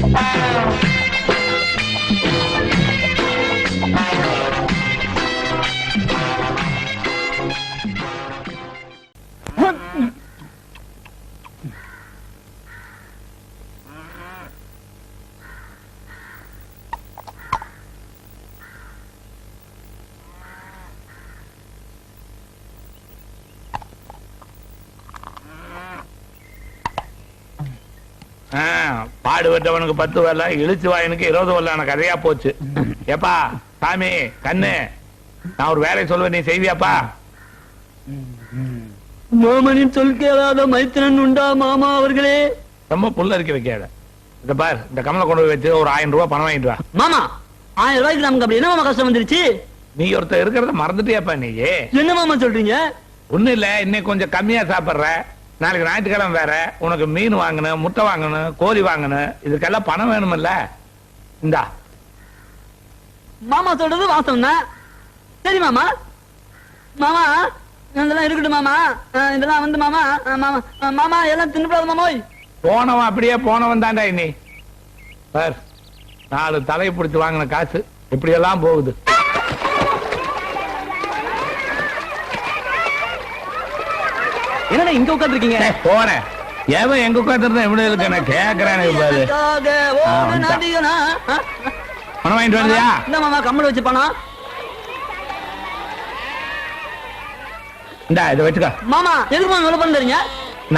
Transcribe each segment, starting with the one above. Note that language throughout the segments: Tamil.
Oh, பாடுபட்டவனுக்கு பத்து வரல இழுச்சு வாயனுக்கு இருபது வரலான கதையா போச்சு. ஏப்பா சாமி கண்ணு. நான் ஒரு வேலை சொல்லுவேன் நீ செய்வியாப்பா? மாமனின் சொல் கேளாத மைத்திரன் உண்டா மாமா அவர்களே? ரொம்ப புல்ல இருக்க வைக்காத. இந்த பார் இந்த கமலை கொண்டு போய் வச்சு ஒரு ஆயிரம் ரூபாய் பணம் வாங்கிட்டு வா. மாமா ஆயிரம் ரூபாய்க்கு நமக்கு அப்படி என்ன மாமா கஷ்டம் வந்துருச்சு? நீ ஒருத்தர் இருக்கிறத மறந்துட்டியாப்பா நீ என்ன மாமா சொல்றீங்க? ஒண்ணும் இல்ல இன்னைக்கு கொஞ்சம் கம்மியா சாப்பிடுற. நாளைக்கு ஞாயிற்றுக்கிழமை வேற. உனக்கு மீன் வாங்கணும் முட்டை வாங்கணும் கோழி வாங்கணும். இதுக்கெல்லாம் பணம் வேணுமில்ல. இந்தா. மாமா சொல்றது வாசம் தான். சரி மாமா. மாமா இதெல்லாம் இருக்கட்டும் மாமா. இதெல்லாம் வந்து மாமா. மாமா. மாமா எல்லாம் தின்னுப்படாத மாமோய் போனவன் அப்படியே போனவன் தான்டா இன்னி பார் நாலு தலையை பிடிச்சு வாங்கின காசு இப்படி எல்லாம் போகுது. என்னடா இங்க உட்காந்துருக்கீங்க டேய், போனேன் எவன் எங்க உட்காந்துருந்தா எப்படி இருக்கு? நான் கேக்குறேன் பாரு. பணம் வாங்கிட்டு வந்தியா? இந்த மாமா கம்மல் வச்சு பணம்? இந்தா இதை வச்சுக்க. மாமா எதுக்கு மாமா இவ்வளவு பண்ணுறீங்க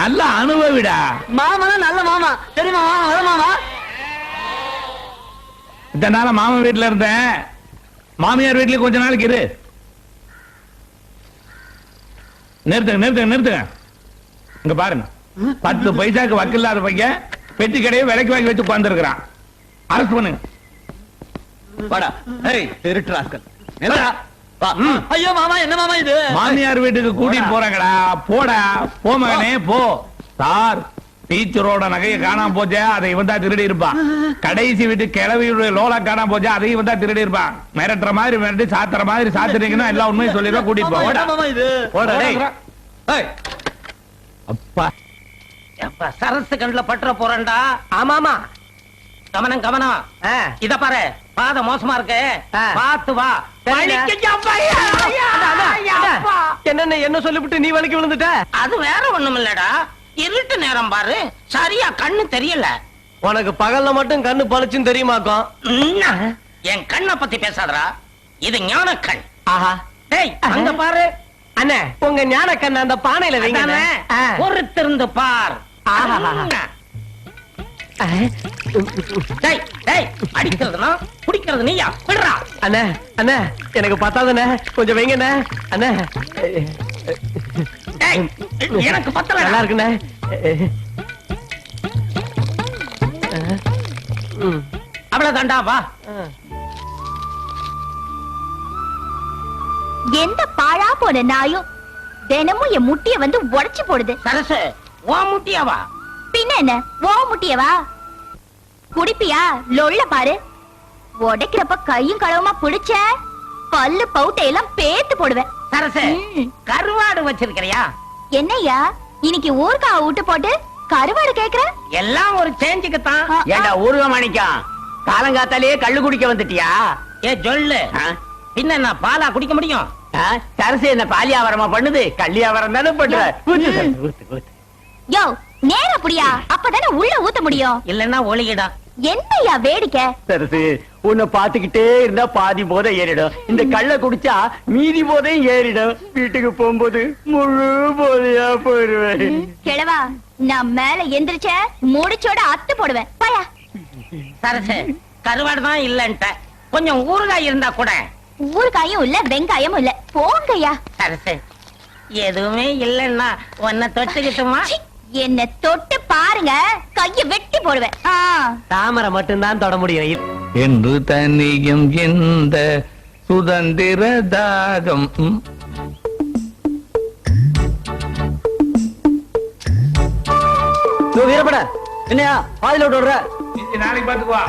நல்ல அனுபவிடா. மாமா நல்ல மாமா. சரி மாமா வர மாமா. இத்தனை நாளா மாமன் வீட்டுல இருந்தேன். மாமியார் வீட்லயும் கொஞ்ச நாளைக்கு இரு. நிறுத்துங்க நிறுத்துங்க நிறுத்துங்க. இங்க பாருங்க. பத்து பைசாக்கு வக்கில்லாத பையன் பெட்டி கடையை விலைக்கு வாங்கி வச்சு உட்கார்ந்துருக்கிறான். அரசு பண்ணுங்க வாடா. ஏய் திருட்டு ராஸ்கல். நில்லடா. வா. ம். ஐயோ மாமா என்ன மாமா இது? மாமியார் வீட்டுக்கு கூட்டிட்டு போறாங்கடா. போடா. போ மகனே போ. சார் டீச்சரோட நகையை காணாம போச்சே அதை இவன் தான் திருடி இருப்பான். கடைசி வீட்டு கிழவியுடைய லோலா காணாம போச்சே அதையும் இவன் தான் திருடி இருப்பான். மிரட்டுற மாதிரி மிரட்டி சாத்துற மாதிரி சாத்துறீங்கன்னா எல்லா உண்மையும் சொல்லிடுவா கூட்டிட்டு போடா அப்பா. எப்ப சரசு கண்ணுல பற்ற போறேன்டா. ஆமாமா. கவனம் கவனம். இத பாரு. பாத மோசமா இருக்கு. பாத்து வா. என்னென்ன என்ன சொல்லிவிட்டு நீ வலிக்கு விழுந்துட்ட? அது வேற ஒண்ணும் இல்லடா. இருட்டு நேரம் பாரு. சரியா கண்ணு தெரியல. உனக்கு பகல்ல மட்டும் கண்ணு பளிச்சுன்னு தெரியுமாக்கும் என் கண்ணை பத்தி பேசாதடா. இது ஞான கண் ஆஹா. டேய் அங்க பாரு. அண்ணே உங்க ஞான கண்ணு அந்த பானையில வைங்க? பொறுத்திருந்து பார். அடிக்கிறதுனா குடிக்கிறது நீயா? விடுறா. அண்ணே அண்ணே எனக்கு பத்தாதுண்ணே. கொஞ்சம் வைங்கண்ணே. அண்ணே. எனக்கு பத்தல நல்லா இருக்குண்ணே. அவ்வளவுதான்டா வா. எந்த பாழா போன நாயும் தினமும் என் முட்டிய வந்து உடைச்சு போடுது. சரசு ஓ முட்டியாவா பின்ன என்ன? ஓ முட்டியவா குடிப்பியா? லொள்ள பாரு. உடைக்கிறப்ப கையும் களவுமா பிடிச்ச? பல்லு பவுட்டையெல்லாம் பேத்து போடுவேன். சரசு. கருவாடு வச்சிருக்கிறியா? என்னய்யா? இன்னைக்கு ஊர்கா விட்டு போட்டு கருவாடு கேக்குற? எல்லாம் ஒரு சேஞ்சுக்கு தான் ஏண்டா ஊருக மாணிக்கம்? காலங்காத்தாலேயே கள்ளு குடிக்க வந்துட்டியா? ஏ சொல்லு? பின்ன பாலா குடிக்க முடியும்? சரசு என்ன பாலியாவரமா பண்ணுது? கள்ளியாவரம் தானே பண்ற ஊத்து சார், ஊத்து, ஊத்து. யோ நேர புடியா. அப்பதானே உள்ள ஊத்த முடியும். இல்லன்னா ஒளிகிடும் என்னய்யா வேடிக்கை? சரசு உன்னை பாத்துக்கிட்டே இருந்தா பாதி போதை ஏறிடும். இந்த கள்ள குடிச்சா மீதி போதையும் ஏறிடும். வீட்டுக்கு போகும்போது முழு போதையா போயிருவேன் கிழவா நான் மேல எந்திரிச்ச முடிச்சோட அத்து போடுவேன். பாயா. சரசு கருவாடு தான் இல்லன்ட்ட. கொஞ்சம் ஊறுகாய் இருந்தா கூட ஊறுகாயும் இல்ல வெங்காயமும் இல்ல. போங்கய்யா. சரசு எதுவுமே இல்லன்னா உன்னை தொட்டுக்கிட்டுமா? என்ன தொட்டு பாருங்க கைய வெட்டி போடுவேன். ஆ, தாமரை மட்டும்தான் தொட முடியும் என்று தனியும் இந்த சுதந்திர தாகம். வீரப்பட என்னையா பாதியில விட்டு விடுற நாளைக்கு பாத்துக்குவா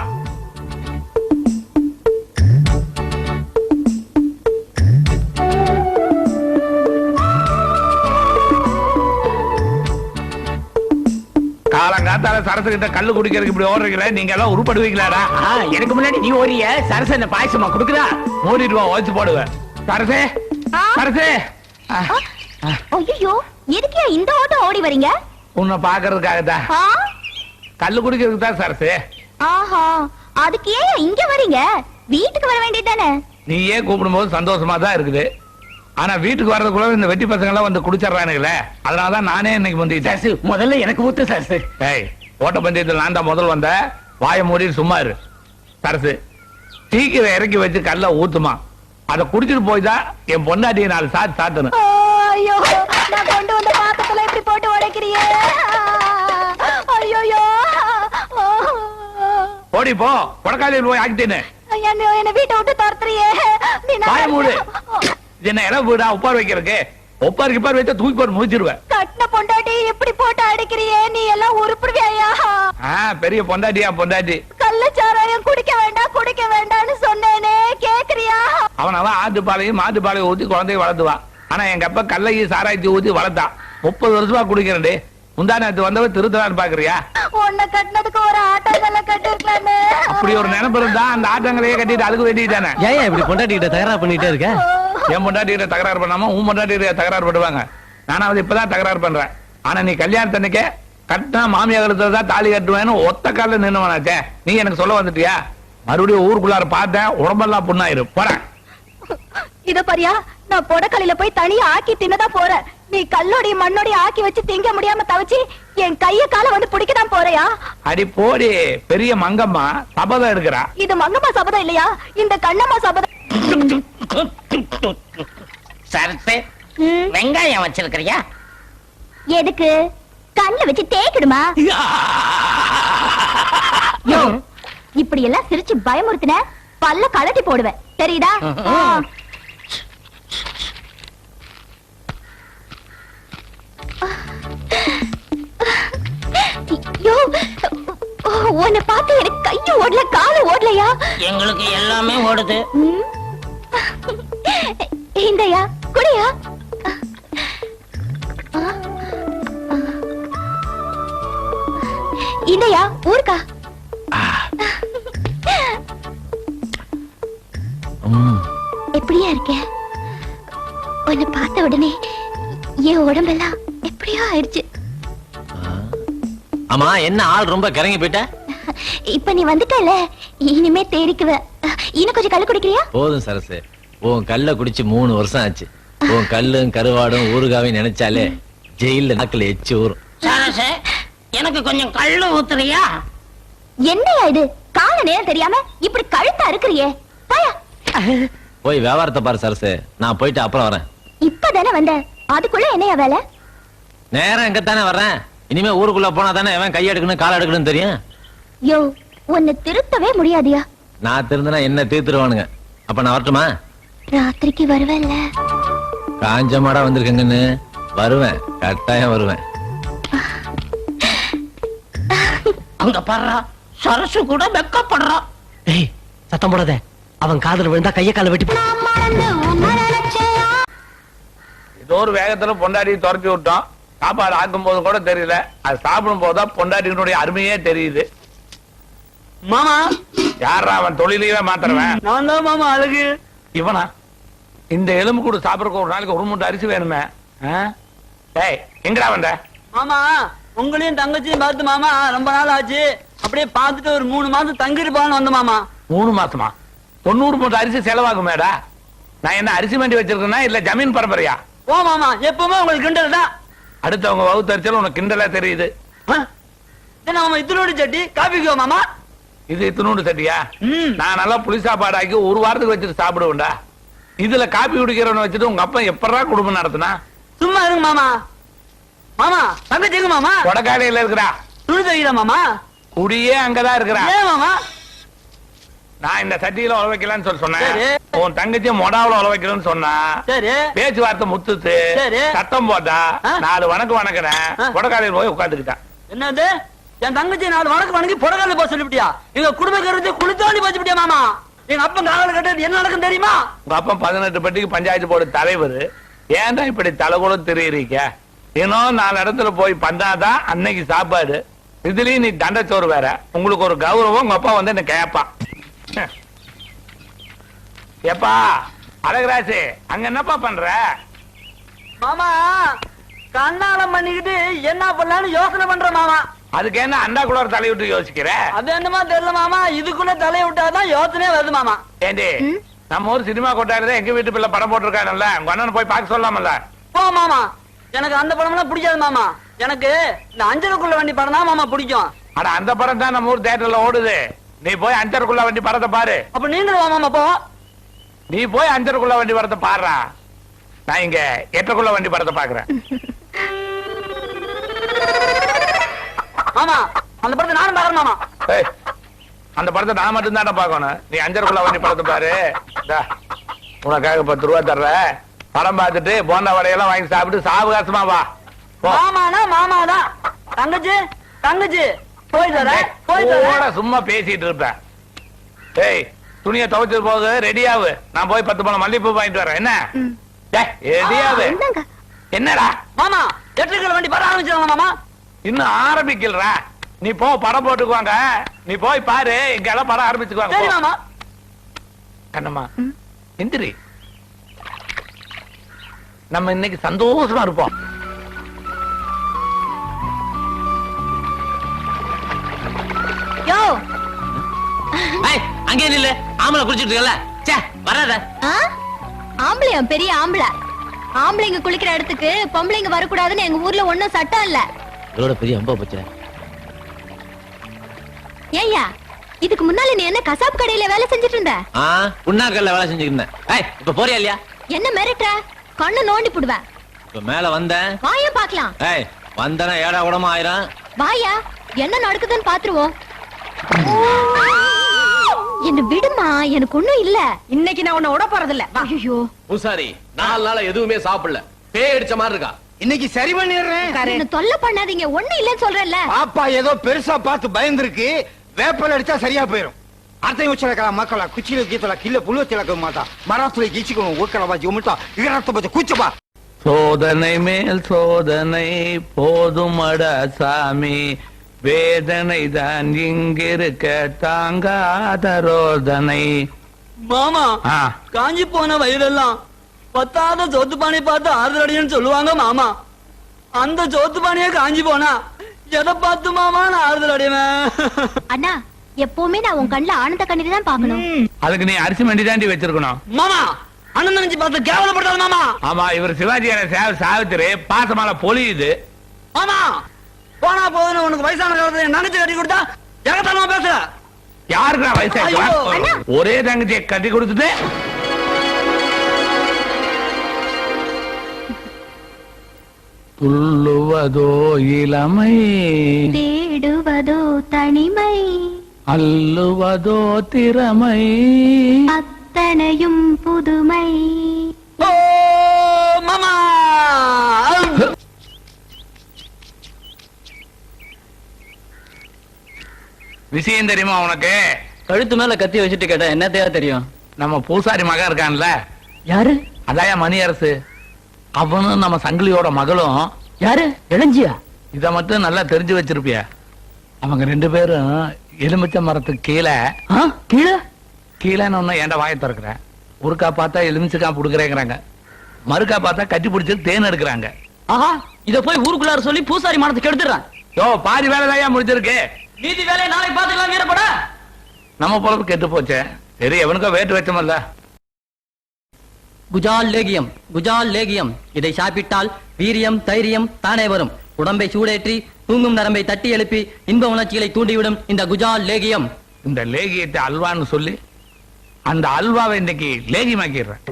நேரத்தால சரசு கிட்ட கல்லு குடிக்கிறதுக்கு இப்படி ஓடுறீங்களே நீங்க எல்லாம் உருப்படுவீங்களாடா? எனக்கு முன்னாடி நீ ஓரிய சரச என்ன பாயசமா குடுக்குறா மூடிட்டு வா ஓச்சு போடுவேன். சரசே? சரசே. ஆ, ஐயோ எதுக்கே இந்த ஓட்டம் ஓடி வரீங்க? உன்னை பாக்குறதுக்காக தான்? கல்லு குடிக்கிறதுக்கு தான் சரசு. ஆஹா அதுக்கு ஏன் இங்க வரீங்க? வீட்டுக்கு வர வேண்டியதானே நீயே கூப்பிடும்போது சந்தோஷமா தான் இருக்குது. ஆனா வீட்டுக்கு வர்றதுக்குள்ள இந்த வெட்டி பசங்க எல்லாம் வந்து குடிச்சிடுறானுங்களே. அதனாலதான் நானே இன்னைக்கு வந்துட்டேன் சரசு முதல்ல எனக்கு ஊத்து சரசு ஏய் ஓட்ட பந்தயத்தில் நான் தான் முதல் வந்த வாயை மூடி சும்மா இரு. சரசு சீக்கிரம் இறக்கி வச்சு கல்ல ஊத்துமா. அதை குடிச்சிட்டு போய் தான் என் பொண்டாட்டியை நாலு சாத்து சாத்தணும். ஐயோ நான் கொண்டு வந்த பாத்திரத்துல இப்படி போட்டு உடைக்கிறியே ஐயோ ஓடி போ. கொடக்காலியில் போய் ஆக்கிட்டேன்னு. என்ன வீட்டை விட்டு துரத்துறியே வாய மூடு. இது என்ன இடம் வீடா உப்பார் வைக்கிறதுக்கு? ஒப்பார் கிப்பார் வச்சா தூக்கி போட்டு முடிச்சிருவேன் கட்டின பொண்டாட்டி இப்படி போட்டு அடிக்கிறியே? நீ எல்லாம் உருப்பிடுவியா ஆ பெரிய பொண்டாட்டியா பொண்டாட்டி. கள்ளச்சாராயம் குடிக்க வேண்டாம் குடிக்க வேண்டாம்னு சொன்னேனே கேக்குறியா? அவன் அவன் ஆட்டுப்பாலையும் மாட்டுப்பாலையும் ஊத்தி குழந்தைய வளர்த்துவான். ஆனா எங்க அப்பா கல்லையும் சாராயத்தையும் ஊத்தி வளர்த்தான். முப்பது வருஷமா குடிக்கிறேன்டி. முந்தா நேத்து வந்தவ திருத்தலான்னு பாக்குறியா? உன்னை கட்டினதுக்கு ஒரு ஆட்டோல கட்டிருக்கலாமே அப்படி ஒரு நினைப்பு இருந்தா அந்த ஆட்டங்களையே கட்டிட்டு அதுக்கு வேண்டியதானே ஏன் இப்படி பொண்டாட்டிக்கிட்ட தகராறு பண்ணிட்டே இருக்க? என் பொண்டாட்டிகிட்ட தகராறு பண்ணாம உன் பொண்டாட்டிகிட்ட தகராறு பண்ணுவாங்க நானாவது இப்பதான் தகராறு பண்றேன். ஆனா நீ கல்யாணத்தன்னைக்கே கட்டினா மாமியா கழுத்துல தான் தாலி கட்டுவேன்னு ஒத்த காலில் நின்னுவனாச்சே. நீ எனக்கு சொல்ல வந்துட்டியா? மறுபடியும் ஊருக்குள்ளார பார்த்தேன் உடம்பெல்லாம் புண்ணாயிரும். போறேன் இத பாரியா நான் பொடக்கலையில போய் தனியா ஆக்கி தின்னதா போறேன். நீ கல்லோடைய மண்ணோடைய ஆக்கி வச்சு திங்க முடியாம தவச்சு என் கைய கால வந்து பிடிக்கதான் போறியா? அடி போடி பெரிய மங்கம்மா சபதம் எடுக்கிறா. இது மங்கம்மா சபதம் இல்லையா? இந்த கண்ணம்மா சபதம் சரத்து வெங்காயம் வச்சிருக்கிறியா? எதுக்கு? கண்ணுல வச்சு தேய்க்கிடுமா? யோ, இப்படி எல்லாம் சிரிச்சு பயமுறுத்தின பல்ல கழட்டி போடுவேன். தெரியுதா? உன்னை பார்த்து எனக்கு கையும் ஓடல காலும் ஓடலையா? எங்களுக்கு எல்லாமே ஓடுது. இந்தயா குடியா. இந்தயா ஊருக்கா. எப்படியா இருக்க உன்னை பார்த்த உடனே என் உடம்பெல்லாம் எப்படியோ ஆயிடுச்சு. ஆமா என்ன ஆள் ரொம்ப கிறங்கி போயிட்ட? இப்ப நீ வந்துட்டல இனிமே தேறிக்குவ இன்னும் கொஞ்சம் கல்லு குடிக்கிறியா? போதும் சரசு. உன் கல்ல குடிச்சு மூணு வருஷம் ஆச்சு. உன் கல்லும் கருவாடும் ஊறுகாவையும் நினைச்சாலே ஜெயில நாக்குல எச்சு ஊறும். சரசு எனக்கு கொஞ்சம் கள்ளு ஊத்துறியா? என்னையா இது? கால நேரம் தெரியாம இப்படி கழுத்தா இருக்கிறியே. பாயா. போய் வியாபாரத்தை பாரு சரசு. நான் போயிட்டு அப்புறம் வரேன். இப்பதானே வந்த? அதுக்குள்ள என்னையா வேலை? நேரம் எங்கத்தானே வர்றேன். இனிமே ஊருக்குள்ள போனா தானே எவன் கை எடுக்கணும் கால் எடுக்கணும் தெரியும். யோ உன்னை திருத்தவே முடியாதியா. நான் திருந்தினா என்ன தீர்த்துருவானுங்க. அப்ப நான் வரட்டுமா? ராத்திரிக்கு வருவேன்ல. காஞ்ச மாடா வந்திருக்கங்கன்னு வருவேன். கட்டாயம் வருவேன். அங்க பாடுறா. சரசு கூட வெக்கப்படுறா ஏய் சத்தம் போடாத. அவன் காதுல விழுந்தா கைய கால வெட்டி ஏதோ ஒரு வேகத்துல பொண்டாட்டி துரத்தி விட்டோம் சாப்பாடு ஆக்கும் போது கூட தெரியல. அது சாப்பிடும் போதுதான் பொண்டாட்டியினுடைய அருமையே தெரியுது. மாமா. யாரா அவன் தொழிலையே மாத்துறவன்? நான் தான் மாமா அழகு. இவனா? இந்த எலும்பு கூட சாப்பிடறதுக்கு ஒரு நாளைக்கு ஒரு மூட்டை அரிசி வேணுமே? டேய் எங்கடா வந்த? மாமா உங்களையும் தங்கச்சியும் பார்த்து மாமா ரொம்ப நாள் ஆச்சு. அப்படியே பார்த்துட்டு ஒரு மூணு மாசம் தங்கிருப்பான்னு வந்த மாமா. மூணு மாசமா? தொண்ணூறு மூட்டை அரிசி செலவாகுமேடா? நான் என்ன அரிசி மண்டி வச்சிருக்கேனா இல்ல ஜமீன் பரம்பரையா? ஓ மாமா எப்பவுமே உங்களுக்கு கிண்டல் தான். அடுத்தவங்க வகுத்தரிச்சல் உனக்கு கிண்டலா தெரியுது. மாமா இத்தனோடு சட்டி? காபிக்கோ மாமா? இது இத்தினூண்டு சட்டியா? நான் நல்லா புளி ஒரு வாரத்துக்கு வச்சுட்டு சாப்பிடுவேன்டா. இதுல காப்பி குடிக்கிறவனை வச்சுட்டு உங்க அப்பா எப்படா குடும்பம் நடத்தினா? சும்மா இருங்க மாமா. மாமா தங்கச்சி எங்க மாமா. கொடக்காலையில இருக்கிறா. துணி தைக்கிறா மாமா. குடியே அங்கதான் இருக்கிறா. ஏன் மாமா? நான் இந்த சட்டியில உழ வைக்கலாம்னு சொல்லி சொன்னேன். உன் தங்கச்சி மொடாவுல உழ வைக்கணும்னு சொன்னா. சரி. பேச்சுவார்த்தை முத்துத்து. சரி. சத்தம் போட்டா? நாலு வணக்கம் வணக்கிறேன். கொடக்காலையில் போய் உட்காந்துக்கிட்டான் என்னது? என் தங்கச்சி நாலு வணக்கம் வணங்கி புடகால போக சொல்லிவிட்டியா? எங்க குடும்ப கருத்து குளித்தாண்டி போச்சுட்டியா மாமா? எங்க அப்பன் காவல் கட்டது என்ன நடக்கும் தெரியுமா? உங்க அப்பா பதினெட்டு பட்டிக்கு பஞ்சாயத்து போர்டு தலைவர். ஏன்டா இப்படி தலை கூட தெரியுறீங்க? இன்னும் நாலு இடத்துல போய் பண்ணாதான் அன்னைக்கு சாப்பாடு. இதுலயும் நீ தண்டச்சோறு வேற. உங்களுக்கு ஒரு கௌரவம் உங்க அப்பா வந்து என்ன கேப்பான். ஹம். ஏப்பா அழகராசு அங்க என்னப்பா பண்ற? மாமா கண்ணாலம் பண்ணிக்கிட்டு என்ன பண்ணலாம்னு யோசனை பண்ற மாமா. அதுக்கு என்ன அண்டா குளர் தலை விட்டு யோசிக்கிற? அது என்னமா தெரியல மாமா. இதுக்குள்ள தலையை விட்டாதான் யோசனையே வருது மாமா. ஏண்டி நம்ம ஊர் சினிமா கொட்டாடுதான் எங்க வீட்டு பிள்ளை படம் போட்டிருக்கானுல்ல உங்க அண்ணன் போய் பார்க்க சொல்லலாம்ல போ மாமா. எனக்கு அந்த படம்லாம் பிடிக்காது மாமா. எனக்கு இந்த அஞ்சலுக்குள்ள வண்டி படம் தான் மாமா பிடிக்கும். அட அந்த படம் தான் நம்ம ஊர் தேட்டர்ல ஓடுது. நீ போய் அஞ்சருக்குள்ள வண்டி படத்தை பாரு. அப்ப நீங்களும் வா மாமா போ. நீ போய் அஞ்சருக்குள்ள வண்டி படத்தை பாடுறா. நான் இங்க எட்டக்குள்ள வண்டி படத்தை பாக்குறேன். மாமா அந்த படத்தை நானும் பாக்குறேன் மாமா. அந்த படத்தை நான் மட்டும் தானே பார்க்கணும். நீ அஞ்சருக்குள்ள வண்டி படத்தை பாரு. உனக்காக பத்து ரூபா தர்றேன். படம் பார்த்துட்டு போண்டா வடையெல்லாம் வாங்கி சாப்பிட்டு சாவகாசமா வா. மாமானா மாமாதான் தங்கச்சி தங்கச்சி. போய் போய் கூட தர சும்மா பேசிட்டு இருப்பேன். ஏய் துணியை துவைச்சது போக ரெடியாவு நான் போய் பத்து பணம் மல்லிப்பூ வாங்கிட்டு வரேன். என்ன? ரெடியாவு என்னங்க என்னடா? மாமா எட்டுக்கள் வண்டி படம் ஆரம்பிச்சிடலாம் மாமா. இன்னும் ஆரம்பிக்கலடா. நீ போ படம் போட்டுக்குவாங்க. நீ போய் பாரு இங்க எல்லாம் படம் ஆரம்பிச்சுக்குவாங்க. கண்ணம்மா எந்திரி. நம்ம இன்னைக்கு சந்தோஷமா இருப்போம். யோ. அங்கே நில்லு. ஆம்பளை குடிச்சிட்டு இருக்கல சே வராத. ஆ? ஆம்பளையா? பெரிய ஆம்பளை. ஆம்பளைங்க குளிக்கிற இடத்துக்கு பொம்பளைங்க வரக்கூடாதுன்னு எங்க ஊர்ல ஒண்ணும் சட்டம் இல்ல. இதோட பெரிய அம்பா போச்சு. ஏய்யா இதுக்கு முன்னால நீ என்ன கசாப் கடையில வேலை செஞ்சுட்டு இருந்த ஆ புண்ணாக்கல்ல வேலை செஞ்சுட்டு இருந்தேன் ஏய் இப்ப போறியா இல்லையா? என்ன மிரட்டுற? கண்ணு நோண்டி புடுவேன் இப்ப மேல வந்தேன். வாயா பாக்கலாம். ஏய் வந்தனா ஏடா கூடமா ஆயிரம்? வாயா என்ன நடக்குதுன்னு பாத்துருவோம். என்ன விடுமா எனக்கு ஒண்ணும் இல்ல. இன்னைக்கு நான் உன்னை விட போறது இல்ல ஐயோ பூசாரி நாலு நாளா எதுவுமே சாப்பிடல. பேய் அடிச்ச மாதிரி இருக்கா? இன்னைக்கு சரி பண்ணிடுறேன். தொல்லை பண்ணாதீங்க. ஒண்ணு இல்லன்னு சொல்றேன்ல. பாப்பா ஏதோ பெருசா பார்த்து பயந்துருக்கு. வேப்பல் அடிச்சா சரியா போயிடும் அர்த்தம் யோசிச்சலக்கா மக்களா. குச்சியில கீத்தலா கில்ல புழுவ திலக்க மாட்டா. மராத்துல கீச்சிக்கணும். ஊக்கலவா ஜுமிட்டா இரத்த பச்ச கூச்சப்பா சோதனை மேல் சோதனை போதுமட சாமி. வேதனை தான் இங்கிருக்க தாங்காத ரோதனை. மாமா காஞ்சி போன வயிறெல்லாம் பத்தாத சோத்து பானை பார்த்து ஆறுதல் அடின்னு சொல்லுவாங்க மாமா. அந்த சோத்து பானையே காஞ்சி போனா எதை பார்த்து மாமா நான் ஆறுதல் அடைவேன் அண்ணா எப்பவுமே நான் உன் கண்ணுல ஆனந்த கண்ணீர் தான் பாக்கணும் அதுக்கு நீ அரிசி மண்டி தாண்டி வச்சிருக்கணும். மாமா அண்ணன் நினைச்சு பார்த்து கேவலப்படுத்தாத மாமா. ஆமா இவர் சிவாஜி சேவ சாவித்திரி பாசமால பொழியுது. மாமா போனா போதுன்னு உனக்கு வயசான காலத்துல தங்கச்சி கட்டி கொடுத்தா எகத்தனமா பேசுற? யாருக்குடா ஐயோ, வயசு? அண்ணா. ஒரே தங்கச்சியை கட்டி கொடுத்துட்டு துள்ளுவதோ இளமை தேடுவதோ தனிமை அல்லுவதோ திறமை. அத்தனையும் புதுமை. ஓ மாமா! விஷயம் தெரியுமா உனக்கு? கழுத்து மேல கத்தி வச்சுட்டு கேட்டா என்ன தேவை தெரியும்? நம்ம பூசாரி மகன் இருக்கான்ல. யாரு? அதாயா மணி அரசு அவனும் நம்ம சங்கிலியோட மகளும். யாரு? இளஞ்சியா? இத மட்டும் நல்லா தெரிஞ்சு வச்சிருப்பிய? அவங்க ரெண்டு பேரும் எலுமிச்சை மரத்துக்கு கீழே. கீழே? கீழேன்னு ஒண்ணு ஏன்டா வாயை திறக்கிற. ஒருக்கா பார்த்தா எலுமிச்சக்கா புடுக்குறேங்கிறாங்க. மறுக்கா பார்த்தா கட்டி பிடிச்சி தேன் எடுக்கிறாங்க. ஆஹா இத போய் ஊருக்குள்ளார சொல்லி பூசாரி மனத்துக்கு எடுத்துறான் யோ பாதி வேலை தான் முடிச்சிருக்கு மீதி வேலையை நாளைக்கு பாத்துக்கலாம் வீரப்பட. நம்ம பொழப்பு கெட்டு போச்சே. சரி எவனுக்கோ வேட்டு வச்சோமல்ல. குஜால் லேகியம் குஜால் லேகியம் இதை சாப்பிட்டால் வீரியம் தைரியம் தானே வரும். உடம்பை சூடேற்றி தூங்கும் நரம்பை தட்டி எழுப்பி இன்ப உணர்ச்சிகளை தூண்டிவிடும் இந்த குஜால் லேகியம் இந்த லேகியத்தை அல்வான்னு சொல்லி அந்த அல்வாவை இன்னைக்கு லேகியமாக்கிடுறேன்.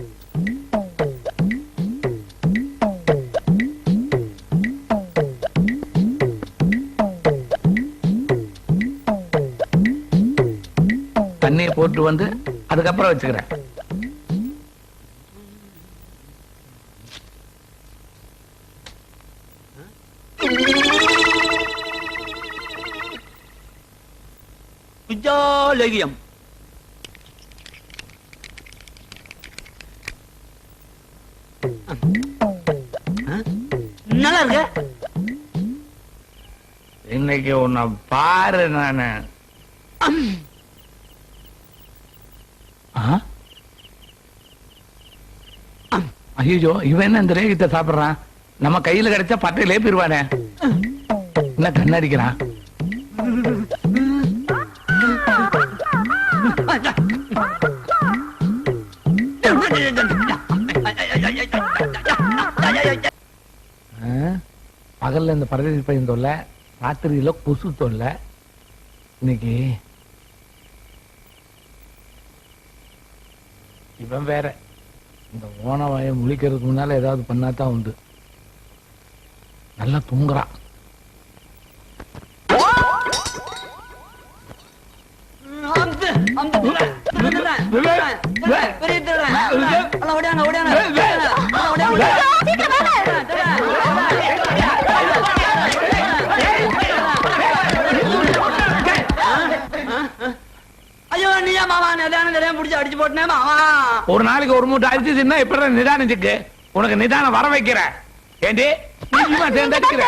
தண்ணியை போட்டு வந்து அதுக்கப்புறம் வச்சுக்கிறேன். விஜயாலகியம் நல்லா இருக்கு? என்ன இன்னைக்கு உன்னை பாரு நானு. ஐயோ இவன் என்ன இந்த ரேகித்த சாப்பிடுறான்? நம்ம கையில கிடைச்சா பட்டையிலே போயிருவானே. என்ன கண்ணடிக்கிறான்? பகலில் இந்த பரதேசி பையன் தொல்லை ராத்திரியில் கொசு தொல்லை இன்னைக்கு இவன் வேற இந்த ஓனவாய முழிக்கிறதுக்கு முன்னால் ஏதாவது பண்ணாதான் உண்டு நல்லா தூங்குறான் பெரிய திருடன். எல்லாம் ஓடியாங்க, மாமா தெரியாம புடிச்சு அடிச்சு போட்டனே மாமா. ஒரு நாளைக்கு ஒரு மூட்டை அரிசி தின்னா எப்படி நிதானிச்சுக்கு? உனக்கு நிதானம் வர வைக்கிற ஏண்டி? நீ சேர்ந்து அடிக்கிற.